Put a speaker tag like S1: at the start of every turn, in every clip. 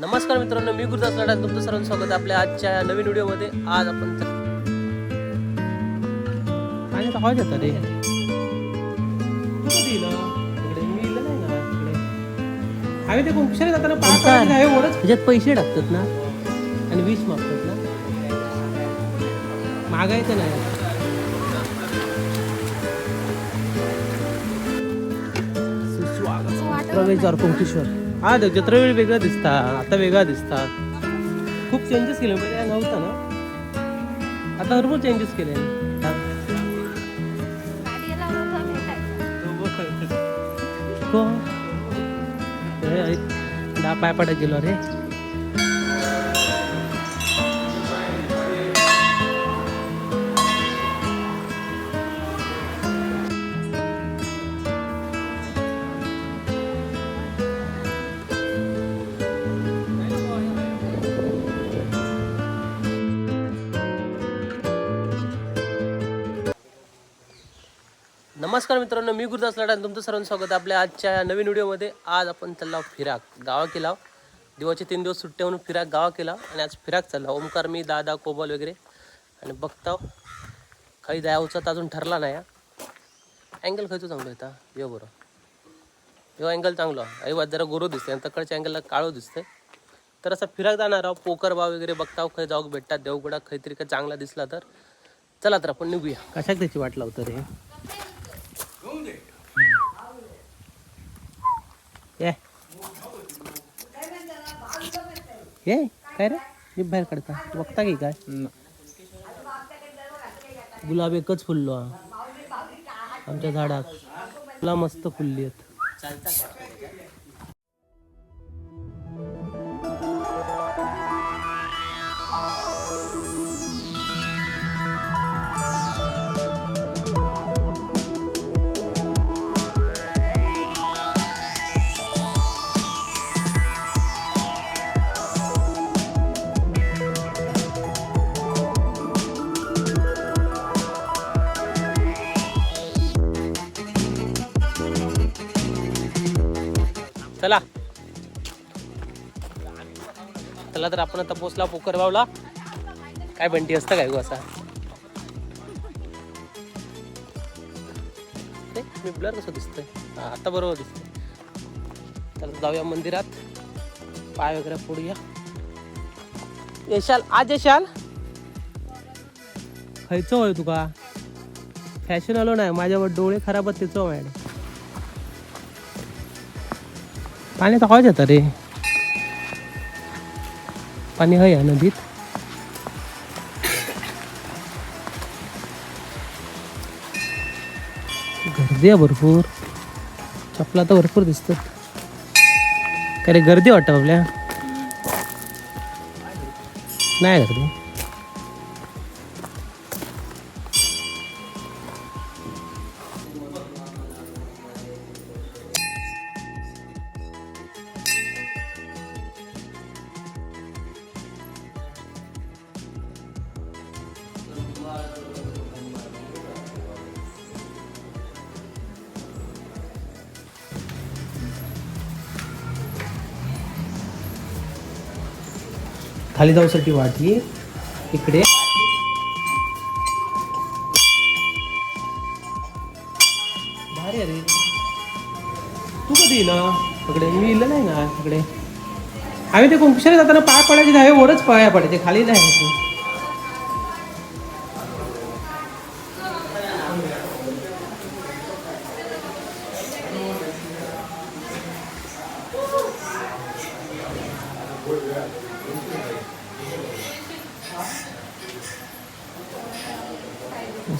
S1: नमस्कार मित्रांनो मी गुरुदास लाडा तुमचं सर्वांचं स्वागत आहे आपल्या आजच्या नवीन व्हिडिओमध्ये. आज आपण पाणी तर हवाच येतं रे तू. जाताना वरच त्याच्यात पैसे टाकतात ना? आणि वीस मागतात ना? मागायचं नाही. प्रवेशद्वार कुंकेश्वर हा ते जत्रेवेळी वेगळा दिसता आता वेगळा दिसता. खूप चेंजेस केले म्हणजे नव्हता ना? आता भरपूर चेंजेस केले. हो. ऐक, दहा पाय पडायला गेलो रे नमस्कार मित्रांनो मी गुरुदास लाडा तुमचं सर्वांचं स्वागत आपल्या आजच्या नवीन व्हिडिओमध्ये. आज आपण चाललो फिराक गावा केला दिवाळीचे तीन दिवस सुट्ट्या म्हणून फिराक गावा केला आणि आज फिराक चालला ओमकार मी दादा कोबल वगैरे. आणि बघताव हो, काही जायचा तर अजून ठरला नाही अँगल खायचं चांगलं होता यो बरं. यो अँगल चांगलो आई जरा गोरो दिसते आणि तकडच्या अँगलला काळो दिसते तर असं फिराक जाणार आहोत. पोकर बाव वगैरे बघताव खंय हो, जाऊ भेटतात देवगडा काहीतरी काय चांगला दिसला तर. चला तर आपण निघूया. कशाक त्याची वाट लावतो रे? ये. ये काय रे? मी बाहेर काढता बघता की काय? गुलाब एकच फुललो. हा. आमच्या झाडात. फुला मस्त फुलली आहेत. चला तर आपण आता पोचला पोकर बावला काय बंटी असतं काय गो असा? ते मी ब्लर कसं दिसतंय? हा आता बरोबर दिसतंय. तर जाऊया मंदिरात. पाय वगैरे फोडूया. येशाल आज येशाल? खायचं होय तुका. फॅशन आलो नाही माझ्यावर डोळे खराब आहेत त्याचं मॅडम पाणी तर हवाच येतं रे पाणी आहे या नदीत. गर्दी आहे भरपूर. चपला तर भरपूर दिसतात. काय रे गर्दी वाटत आपल्या. नाही गर्दी. खाली जाऊसाठी वाटी इकडे. भारी अरे तू कधी ना इकडे. मी इलं नाही ना इकडे. आम्ही ते कुंकुशाला जाताना पाय पडायचे धावे वरच पाया पडायचे खाली नाही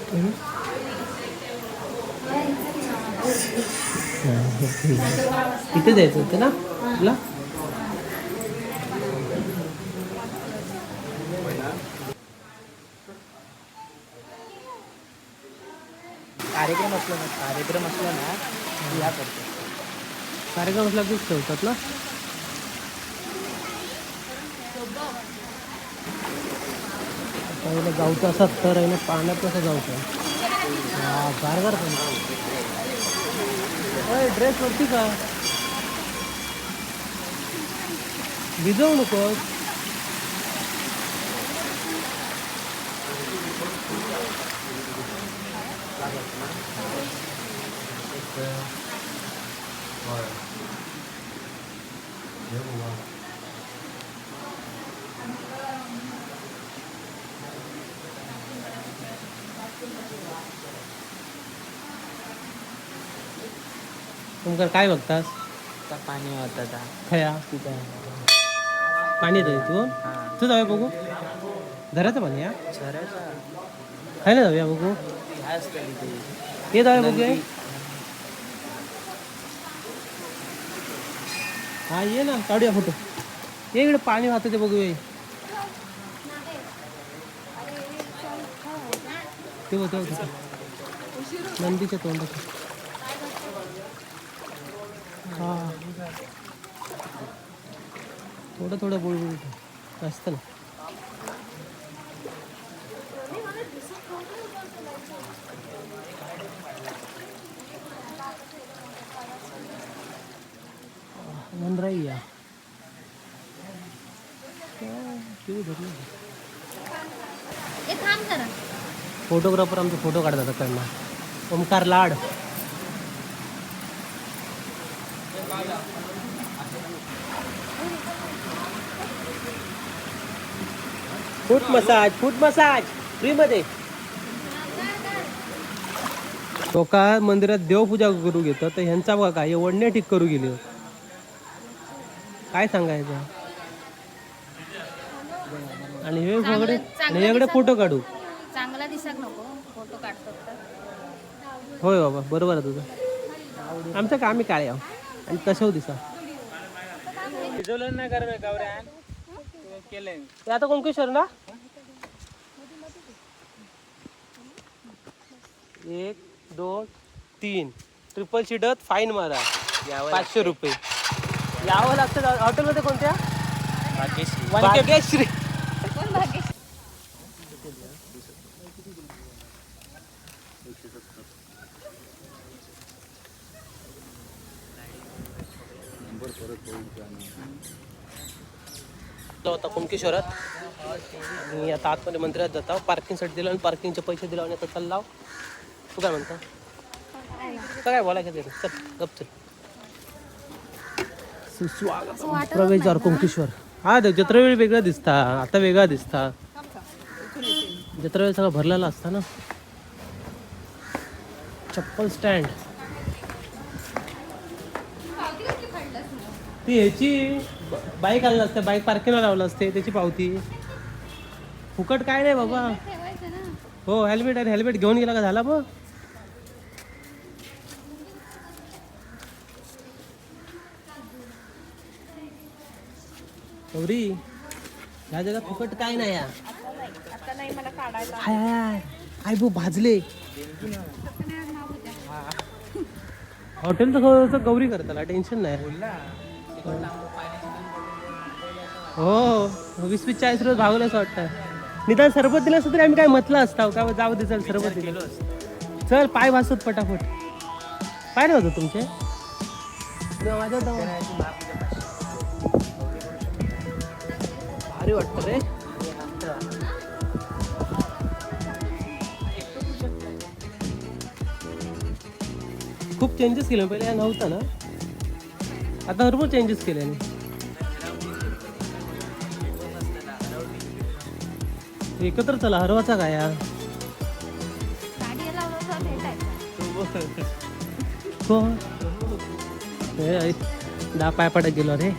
S1: इथे जायचं होतं ना? तुला?
S2: कार्यक्रम असला ना कार्यक्रम असला ना ह्या करतो.
S1: कार्यक्रम असला खूप ठेवतात ना? पहिलं जाऊचं असं तर आहे ना पाण्यात कसं जाऊचं? हा गारगार पण. ड्रेस वरती का? भिजवू नकोस. तुमका काय बघतास?
S2: आता पाणी होतं आता.
S1: खया.
S2: तिथं
S1: पाणी येतं तू
S2: हा
S1: तू जाऊया बघू. घराचं पाणी या
S2: झऱ्याचा
S1: खायला जाऊया बघू.
S2: काय असतं तिथे
S1: ये जाऊया बघूया. हा ये ना. काढूया फोटो. ये इकडे पाणी वाहतं ते बघूया. ते होतं नंदीच्या तोंडात. हा. थोडं थोडं बुळबुळ जास्त ना या धरलं? फोटोग्राफर आमचे फोटो काढतात कडनं Omkar Lad. Foot massage foot massage फ्रीमध्ये तो का मंदिरात देवपूजा करू घेतो तर ह्यांचा बघा काय वडणे ठीक करू गेले. काय सांगायचं आणि हे वगैरे आणि वेगळे फोटो काढू.
S3: चांगला दिसत नको फोटो काढतो
S1: होय बाबा बरोबर आहे तुझं. आमचं काम आहो आणि कसं दिसा
S2: भिजवलं नाही कारण गावऱ्यान केलंय.
S1: ते आता कोणकेश्वर ना? एक दोन तीन. ट्रिपल सीटत फाईन मारा. पाचशे रुपये. यावं लागतं. हॉटेलमध्ये कोणत्या? भाग्यश्री. होता कुंकेश्वरात आणि आता आतमध्ये मंदिरात जाता पार्किंगसाठी दिलं आणि पार्किंगचे पैसे दिले आणि आता चालला तू काय म्हणता? तर काय बोलायचं ते? चल गप चल. सुस्वागत प्रवेशद्वार कुंकेश्वर हा ते जत्रावेळी वेगळा दिसता. आता वेगळा दिसता. जत्रावेळी सगळं भरलेला असता ना? चप्पल स्टँड ती ह्याची बाईक आणलं असते बाईक पार्किंगला लावलं असते त्याची पावती. फुकट काय नाही बाबा. हो हेल्मेट आहे हेल्मेट घेऊन गेला का झाला मग? गौरी ह्या जगात फुकट काय नाही या. हाय हाय हाय. आय बो भाजले. हॉटेलचं गौरी करताला टेन्शन नाही. हो वीस वीस चाळीस रोज भागलं असं वाटतं. निदान सरबत दिलं असतं तरी आम्ही काय म्हटलं असतं का जाऊ दे चल सरबत दिलं. चल पाय भासत पटापट. पाय नाही होतं तुमचे? भारी वाटतं रे. खूप चेंजेस केले पहिले नव्हता ना. आता भरपूर चेंजेस केले एकत्र चला हरवाचा काय या
S3: गाडी लावलं भेटायचं.
S1: आई, दहा पाय पडत गेलो रे.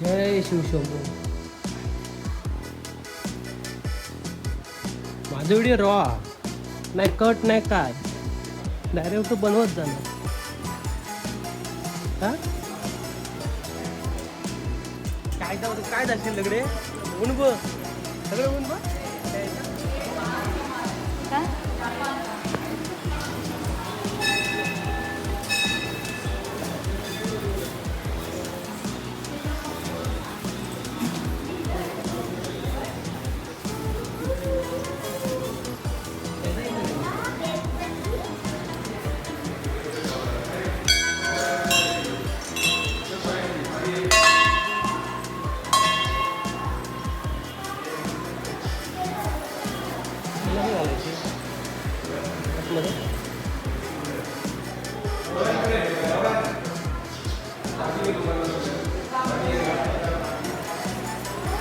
S1: जय शिवशंभू माझं व्हिडिओ रॉ नाही कट नाही काय. डायरेक्ट बनवत जाणार. काय जाऊ काय झालं लगडे ऊन बघ. सगळं ऊन बघ.
S3: काय?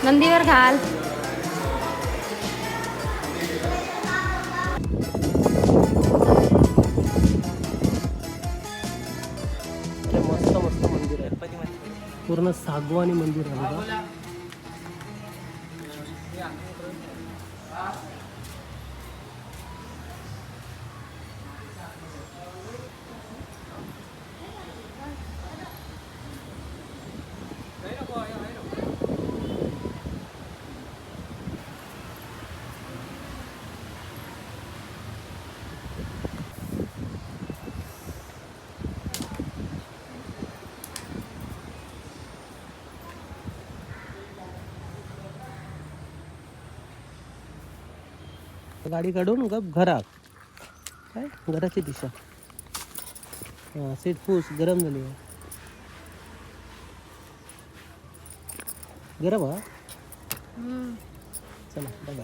S3: नंदीवर घाल.
S1: मस्त मस्त मंदिर आहे. पूर्ण सागवानी मंदिर आहे बघा. गाडी काढून गप घरात. काय? घराची दिशा. हां सीट फूस गरम झाली. आहे गरम हा? चला बाय